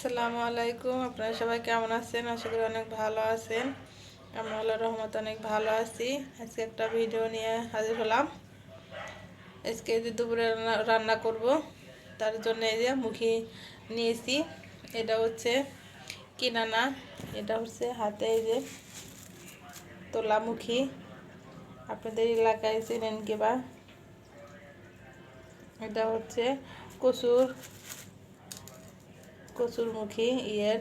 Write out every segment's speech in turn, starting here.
আসসালামু আলাইকুম। আপনারা সবাই কেমন আছেন? আশা করি অনেক ভালো আছেন। আমরা আল্লাহ রহমত অনেক ভালো আছি। আজকে একটা ভিডিও নিয়ে হাজির হলাম। আজকে যে দুপুরে রান্না- করব, তার জন্য এই যে মুখি নিয়েছি। এটা হচ্ছে কিনা না এটা হচ্ছে হাতে এই যে তোলা মুখি। আপনাদের এলাকায় চেনেন কিবা এটা হচ্ছে কচুর কচুরমুখী ইয়ের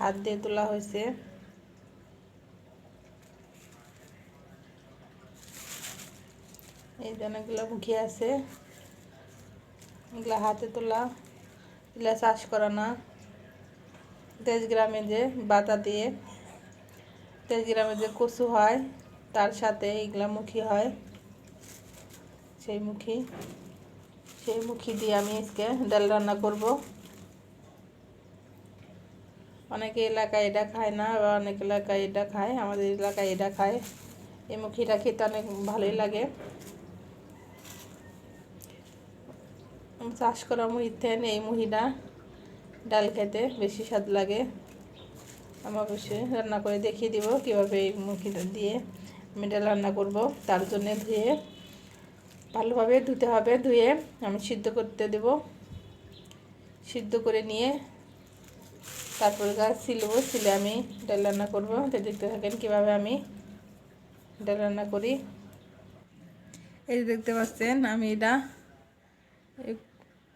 হাত দিয়ে তোলা হয়েছে। এই যে অনেকগুলো মুখী আছে। এগুলো হাতে তোলা, এগুলো চাষ করা না দেশ গ্রামে যে বাতা দিয়ে দেশ গ্রামে যে কচু হয়, তার সাথে এগুলা মুখী হয়। সেই মুখী সেই মুখি দিয়ে আমি আজকে ডাল রান্না করব। অনেকে এলাকায় এটা খায় না বা অনেক এলাকায় এটা খায়, আমাদের এলাকায় এটা খায়। এই মুখিটা খেতে অনেক ভালোই লাগে। চাষ করা মুহির থেকে এই মুহিটা ডাল খেতে বেশি স্বাদ লাগে। আমি অবশ্যই রান্না করে দেখিয়ে দিব কীভাবে এই মুখিটা দিয়ে আমি ডাল রান্না করব, তার জন্য ধুয়ে ভালোভাবে ধুতে হবে, ধুয়ে আমি সিদ্ধ করতে দেব। সিদ্ধ করে নিয়ে তারপরে গাছ সিলবো, সিলে আমি ডাল রান্না করব। দেখতে থাকেন কীভাবে আমি ডাল রান্না করি। এই যে দেখতে পাচ্ছেন, আমি এটা এই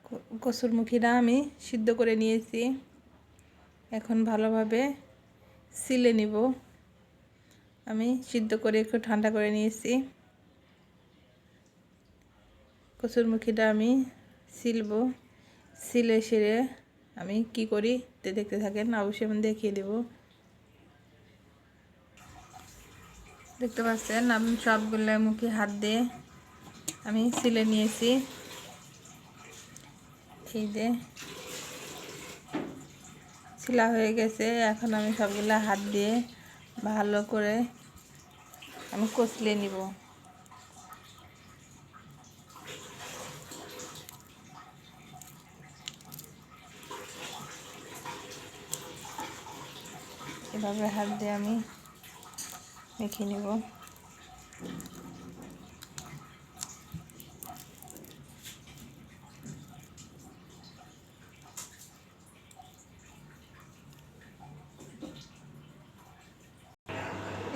ক- আমি সিদ্ধ করে নিয়েছি। এখন ভালোভাবে সিলে নিব। আমি সিদ্ধ করে একটু ঠান্ডা করে নিয়েছি। কচুরমুখীটা আমি সিলব, সিলে সেরে আমি কি করি তে দেখতে থাকেন, অবশ্যই আমি দেখিয়ে দেব। দেখতে পাচ্ছেন, আমি সবগুলো মুখে হাত দিয়ে আমি সিলে নিয়েছি। এই যে সিলা হয়ে গেছে, এখন আমি সবগুলো হাত দিয়ে ভালো করে আমি কচলে নিব। এভাবে হাত দিয়ে আমি মেখে নেব।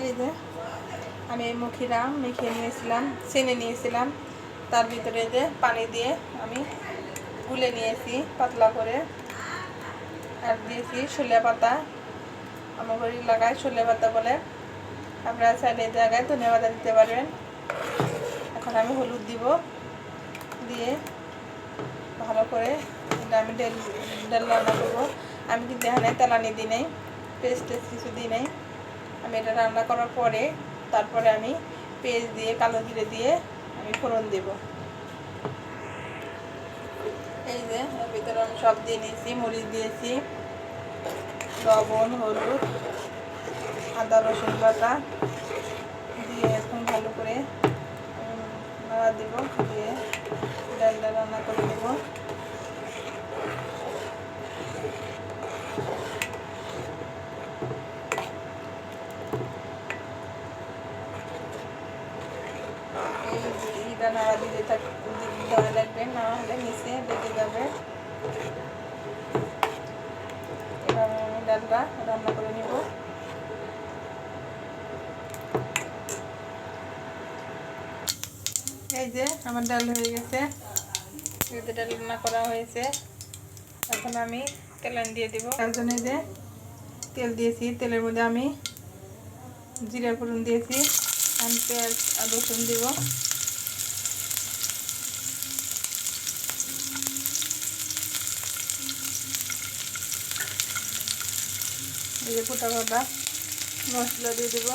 এই যে, আমি এই মুখিটা মেখে নিয়েছিলাম চেনে নিয়েছিলাম। তার ভিতরে যে পানি দিয়ে আমি গুলে নিয়েছি পাতলা করে। আর দিয়েছি শুলে পাতা আমার বাড়ির লাগায় ছোলে পাতা বলে। আপনারা চাইলে এই জায়গায় ধনিয়া পাতা দিতে পারবেন। এখন আমি হলুদ দিব দিয়ে ভালো করে আমি ডাল ডাল রান্না করব। আমি কিন্তু এখানে তেলানি দিই নাই, পেস্ট টেস্ট কিছু দিই নাই। আমি এটা রান্না করার পরে তারপরে আমি পেস্ট দিয়ে, কালো জিরে দিয়ে আমি ফোড়ন দেব। এই যে ভিতরে আমি সব দিয়ে নিয়েছি, মরিচ দিয়েছি। লবণ, হলুদ, আদা, রসুন বাটা দিয়ে এখন ভালো করে নাড়া দিব, দিয়ে ডালটা রান্না করে দেব নাড়া দিতে থাক লাগবে না হলে নিচে লেগে যাবে। আমি ডালটা রান্না করে নিব। এই যে আমার ডাল হয়ে গেছে। ডাল রান্না করা হয়েছে। এখন আমি তেলান দিয়ে দিব। তার জন্য যে তেল দিয়েছি। তেলের মধ্যে আমি জিরা ফোড়ন দিয়েছি। আমি পেঁয়াজ আর রসুন দিব। এই যে গোটা গোটা মশলা দিয়ে দেবো।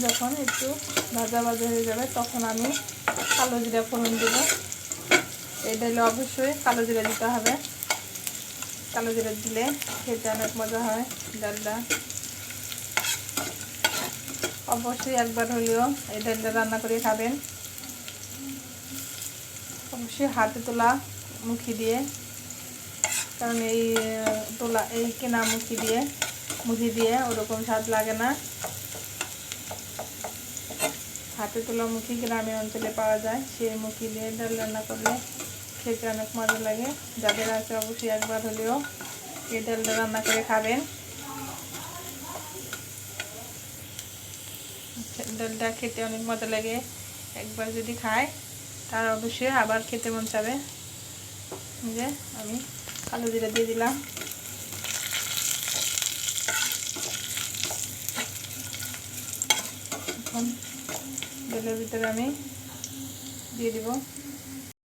যখন একটু ভাজা ভাজা হয়ে যাবে, তখন আমি কালো জিরা ফোড়ন দেবো। এই ডালে অবশ্যই কালো জিরা দিতে হবে। কালো জিরা দিলে খেতে অনেক মজা হয় ডালটা অবশ্যই একবার হলেও এই ডালটা রান্না করে খাবেন। অবশ্যই হাতে তোলা মুখি দিয়ে, কারণ এই, তোলা, এই কেনা মুখি দিয়ে মুখি দিয়ে ওরকম স্বাদ লাগে না। হাতে তোলা মুখি গ্রামীণ অঞ্চলে পাওয়া যায়। সেই মুখি দিয়ে ডাল রান্না করলে খেতে অনেক মজা লাগে। যাদের আছে অবশ্যই একবার হলেও এই ডালটা রান্না করে খাবেন। ডালটা খেতে অনেক মজা লাগে। একবার যদি খায়, তার অবশ্যই আবার খেতে মন চাবে। যে আমি কালো জিরা দিয়ে দিলাম। এখন ডালের ভিতরে আমি দিয়ে দিব।